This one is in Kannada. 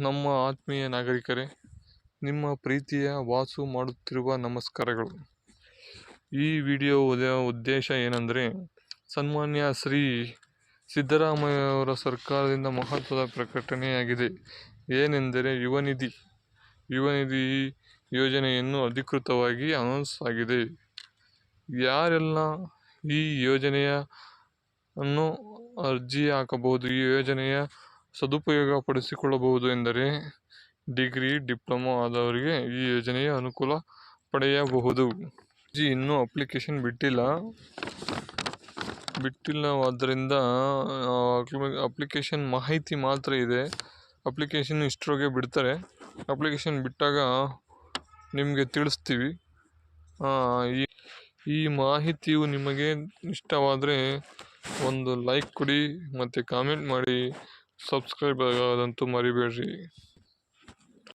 ನಮ್ಮ ಆತ್ಮೀಯ ನಾಗರಿಕರೇ, ನಿಮ್ಮ ಪ್ರೀತಿಯ ವಾಸು ಮಾಡುತ್ತಿರುವ ನಮಸ್ಕಾರಗಳು. ಈ ವಿಡಿಯೋ ಉದ್ದೇಶ ಏನಂದರೆ, ಸನ್ಮಾನ್ಯ ಶ್ರೀ ಸಿದ್ದರಾಮಯ್ಯವರ ಸರ್ಕಾರದಿಂದ ಮಹತ್ವದ ಪ್ರಕಟಣೆಯಾಗಿದೆ. ಏನೆಂದರೆ ಯುವನಿಧಿ ಯುವನಿಧಿ ಯುವ ನಿಧಿ ಯೋಜನೆಯನ್ನು ಅಧಿಕೃತವಾಗಿ ಅನೌನ್ಸ್ ಆಗಿದೆ. ಯಾರೆಲ್ಲ ಈ ಯೋಜನೆಯ ಅನ್ನು ಅರ್ಜಿ ಹಾಕಬಹುದು, ಈ ಯೋಜನೆಯ ಸದುಪಯೋಗ ಪಡಿಸಿಕೊಳ್ಳಬಹುದು ಎಂದರೆ ಡಿಗ್ರಿ, ಡಿಪ್ಲೊಮಾ ಆದವರಿಗೆ ಈ ಯೋಜನೆಯ ಅನುಕೂಲ ಪಡೆಯಬಹುದು. ಜಿ, ಇನ್ನೂ ಅಪ್ಲಿಕೇಶನ್ ಬಿಟ್ಟಿಲ್ಲ. ಬಿಟ್ಟಿಲ್ಲವಾದ್ದರಿಂದ ಅಪ್ಲಿಕೇಶನ್ ಮಾಹಿತಿ ಮಾತ್ರ ಇದೆ. ಅಪ್ಲಿಕೇಶನ್ ಇಷ್ಟರೊಳಗೆ ಬಿಡ್ತಾರೆ. ಅಪ್ಲಿಕೇಶನ್ ಬಿಟ್ಟಾಗ ನಿಮಗೆ ತಿಳಿಸ್ತೀವಿ. ಈ ಈ ಮಾಹಿತಿಯು ನಿಮಗೆ ಇಷ್ಟವಾದರೆ ಒಂದು ಲೈಕ್ ಕೊಡಿ, ಮತ್ತು ಕಾಮೆಂಟ್ ಮಾಡಿ. ಸಬ್ಸ್ಕ್ರೈಬ್ ಆಗೋದಂತೂ ಮರಿಬೇಡ್ರಿ